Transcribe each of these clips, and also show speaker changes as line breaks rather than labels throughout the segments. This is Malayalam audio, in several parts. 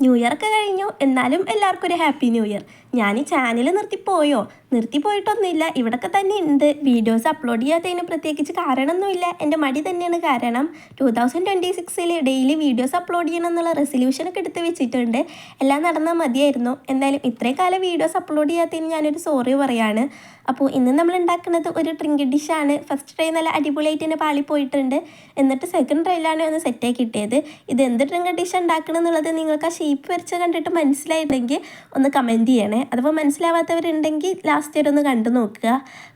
ന്യൂ ഇയർ ഒക്കെ കഴിഞ്ഞു. എന്നാലും എല്ലാവർക്കും ഒരു ഹാപ്പി ന്യൂ ഇയർ. ഞാൻ ഈ ചാനൽ നിർത്തിപ്പോയോ? നിർത്തിപ്പോയിട്ടൊന്നുമില്ല. ഇവിടൊക്കെ തന്നെ ഉണ്ട് വീഡിയോസ് അപ്ലോഡ് ചെയ്യാത്തതിന് പ്രത്യേകിച്ച് കാരണമൊന്നുമില്ല. എന്റെ മടി തന്നെയാണ് കാരണം ടു തൗസൻഡ് ട്വന്റി സിക്സിൽ ഡെയിലി വീഡിയോസ് അപ്ലോഡ് ചെയ്യണം എന്നുള്ള റെസൊല്യൂഷനൊക്കെ എടുത്ത് വെച്ചിട്ടുണ്ട്. എല്ലാം നടന്നാൽ മതിയായിരുന്നു. എന്തായാലും ഇത്രയും കാലം വീഡിയോസ് അപ്ലോഡ് ചെയ്യാത്തതിന് ഞാനൊരു സോറി പറയാണ്. അപ്പോൾ ഇന്ന് നമ്മൾ ഉണ്ടാക്കുന്നത് ഒരു ട്രിങ്ക് ഡിഷാണ് ഫസ്റ്റ് ട്രൈ നല്ല അടിപൊളിയായിട്ട് തന്നെ പാളി പോയിട്ടുണ്ട്. എന്നിട്ട് സെക്കൻഡ് ട്രൈയിലാണ് ഒന്ന് സെറ്റാക്കി കിട്ടിയത്. ഇത് എന്ത് ട്രിങ്ക് ഡിഷ് ഉണ്ടാക്കണം എന്നുള്ളത് നിങ്ങൾക്ക് ആ ഷേപ്പ് വരച്ച് കണ്ടിട്ട് മനസ്സിലായിട്ടുണ്ടെങ്കിൽ ഒന്ന് കമന്റ് ചെയ്യണേ. അതിപ്പോൾ മനസ്സിലാവാത്തവരുണ്ടെങ്കിൽ ലാസ്റ്റ് ഇയർ ഒന്ന് കണ്ടു നോക്കുക.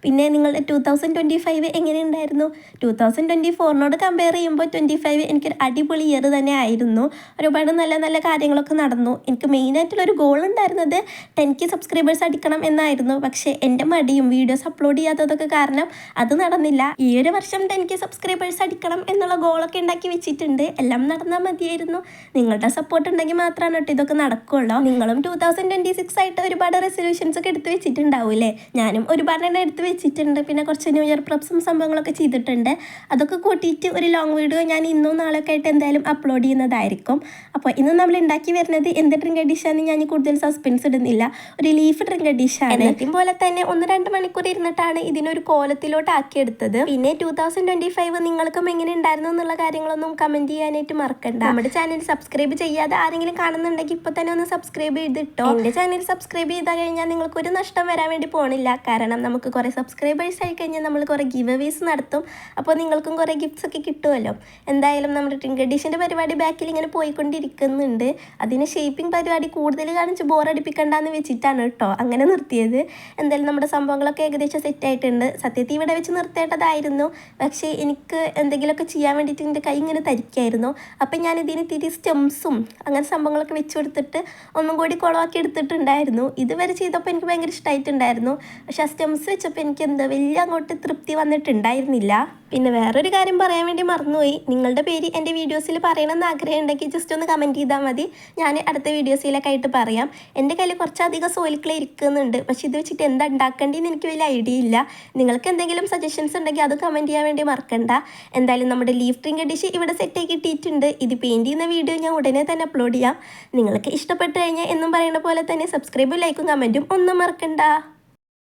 പിന്നെ നിങ്ങളുടെ ടു തൗസൻഡ് ട്വന്റി ഫൈവ് എങ്ങനെയുണ്ടായിരുന്നു? ടു തൗസൻഡ് ട്വന്റി ഫോറിനോട് കമ്പയർ ചെയ്യുമ്പോൾ ട്വന്റി ഫൈവ് എനിക്കൊരു അടിപൊളി ഇയർ തന്നെ ആയിരുന്നു. ഒരുപാട് നല്ല നല്ല കാര്യങ്ങളൊക്കെ നടന്നു. എനിക്ക് മെയിനായിട്ടുള്ളൊരു ഗോൾ ഉണ്ടായിരുന്നത് ടെൻ കെ സബ്സ്ക്രൈബേഴ്സ് അടിക്കണം എന്നായിരുന്നു. പക്ഷേ എന്റെ മടിയും വീഡിയോസ് അപ്ലോഡ് ചെയ്യാത്തതൊക്കെ കാരണം അത് നടന്നില്ല. ഈ ഒരു വർഷം ടെൻ കെ സബ്സ്ക്രൈബേഴ്സ് അടിക്കണം എന്നുള്ള ഗോളൊക്കെ ഉണ്ടാക്കി വെച്ചിട്ടുണ്ട്. എല്ലാം നടന്നാൽ മതിയായിരുന്നു. നിങ്ങളുടെ സപ്പോർട്ട് ഉണ്ടെങ്കിൽ മാത്രമാണ് കേട്ടോ ഇതൊക്കെ നടക്കുള്ളൂ. നിങ്ങളും ടു തൗസൻഡ് ട്വന്റി സിക്സ് ആയിട്ട് ഒരുപാട് റെസൊല്യൂഷൻസ് ഒക്കെ എടുത്ത് വെച്ചിട്ടുണ്ടാവൂലേ ഞാനും ഒരുപാട് എണ്ണം എടുത്ത് വെച്ചിട്ടുണ്ട്. പിന്നെ കുറച്ച് ന്യൂ ഇയർ പ്രപ്സും സംഭവങ്ങളൊക്കെ ചെയ്തിട്ടുണ്ട്. അതൊക്കെ കൂട്ടിയിട്ട് ഒരു ലോങ് വീഡിയോ ഞാൻ ഇന്നും നാളൊക്കെ ആയിട്ട് എന്തായാലും അപ്ലോഡ് ചെയ്യുന്നതായിരിക്കും. അപ്പോൾ ഇന്ന് നമ്മൾ ഉണ്ടാക്കി വരുന്നത് എന്ത് ഡ്രിങ്ക് ഡിഷാണ് ഞാൻ കൂടുതൽ സസ്പെൻസ് ഇടുന്നില്ല. ഒരു ലീഫ് ഡ്രിങ്ക് ഡിഷാണ് എന്നത്തെയും പോലെ തന്നെ ഒന്ന് രണ്ട് മണിക്കൂർ ഇരുന്നിട്ടാണ് ഇതിനൊരു കോലത്തിലോട്ട് ആക്കിയെടുത്തത് പിന്നെ ടൂ തൗസൻഡ് ട്വന്റി ഫൈവ് നിങ്ങൾക്കും എങ്ങനെ ഉണ്ടായിരുന്നു എന്നുള്ള കാര്യങ്ങളൊന്നും കമന്റ് ചെയ്യാനായിട്ട് മറക്കണ്ട. നമ്മുടെ ചാനൽ സബ്സ്ക്രൈബ് ചെയ്യാതെ ആരെങ്കിലും കാണുന്നുണ്ടെങ്കിൽ ഇപ്പോൾ തന്നെ ഒന്ന് സബ്സ്ക്രൈബ് ചെയ്തിട്ടോ. എന്റെ ചാനൽ സബ്സ്ക്രൈബ് ചെയ്താൽ കഴിഞ്ഞാൽ നിങ്ങൾക്ക് ഒരു നഷ്ടം വരാൻ വേണ്ടി പോണില്ല. കാരണം നമുക്ക് കുറേ സബ്സ്ക്രൈബേഴ്സ് ആയി കഴിഞ്ഞാൽ നമ്മൾ കുറേ ഗിവ് നടത്തും. അപ്പോൾ നിങ്ങൾക്കും കുറേ ഗിഫ്റ്റ്സ് ഒക്കെ കിട്ടുമല്ലോ എന്തായാലും നമ്മുടെ ഡ്രിങ്ക് ഡിഷിന്റെ പരിപാടി ബാക്കിൽ ഇങ്ങനെ പോയിക്കൊണ്ടിരിക്കുന്നുണ്ട്. അതിന് ഷേപ്പിംഗ് പരിപാടി കൂടുതൽ കാണിച്ച് ബോറടിപ്പിക്കണ്ടെന്ന് വെച്ചിട്ടാണ് കേട്ടോ അങ്ങനെ നിർത്തിയത്. എന്തായാലും നമ്മുടെ സംഭവങ്ങളൊക്കെ ഏകദേശം സെറ്റ് ആയിട്ടുണ്ട്. സത്യത്തിൽ ഇവിടെ വെച്ച് നിർത്തേണ്ടതായിരുന്നു. പക്ഷേ എനിക്ക് എന്തെങ്കിലുമൊക്കെ ചെയ്യാൻ വേണ്ടിയിട്ട് എന്റെ കൈ ഇങ്ങനെ തരിക്കായിരുന്നു. അപ്പം ഞാൻ ഇതിന് തിരി സ്റ്റെംസും അങ്ങനെ സംഭവങ്ങളൊക്കെ വെച്ചു കൊടുത്തിട്ട് ഒന്നും കൂടി കുളമാക്കി എടുത്തിട്ടുണ്ടായിരുന്നു. ഇതുവരെ ചെയ്തപ്പോൾ എനിക്ക് ഭയങ്കര ഇഷ്ടമായിട്ടുണ്ടായിരുന്നു പക്ഷേ ആ സ്റ്റെംസ് വെച്ചപ്പോൾ എനിക്ക് എന്താ വലിയ അങ്ങോട്ട് തൃപ്തി വന്നിട്ടുണ്ടായിരുന്നില്ല. പിന്നെ വേറൊരു കാര്യം പറയാൻ വേണ്ടി മറന്നുപോയി. നിങ്ങളുടെ പേര് എന്റെ വീഡിയോസിൽ പറയണമെന്ന് ആഗ്രഹം ഉണ്ടെങ്കിൽ ജസ്റ്റ് ഒന്ന് കമന്റ് ചെയ്താൽ മതി. ഞാൻ അടുത്ത വീഡിയോസിലൊക്കെ ആയിട്ട് പറയാം. എന്റെ കയ്യിൽ കുറച്ചധികം സോയിൽ ഇരിക്കുന്നുണ്ട്. പക്ഷെ ഇത് വെച്ചിട്ട് എന്താ ഉണ്ടാക്കേണ്ടതെന്ന് എനിക്ക് വലിയ ഐഡിയ ഇല്ല. നിങ്ങൾക്ക് എന്തെങ്കിലും സജഷൻസ് ഉണ്ടെങ്കിൽ അത് കമന്റ് ചെയ്യാൻ വേണ്ടി മറക്കണ്ട. എന്തായാലും നമ്മുടെ ലീഫ് ഡ്രിങ്ക് ഡിഷ് ഇവിടെ സെറ്റ് ആയി കിട്ടിയിട്ടുണ്ട്. ഇത് പെയിന്റ് ചെയ്യുന്ന വീഡിയോ ഞാൻ ഉടനെ തന്നെ അപ്ലോഡ് ചെയ്യാം. നിങ്ങൾക്ക് ഇഷ്ടപ്പെട്ട് കഴിഞ്ഞാൽ എന്നും പറയുന്ന പോലെ തന്നെ സബ്സ്ക്രൈബും ലൈക്കും കമന്റും ഒന്നും മറക്കണ്ട.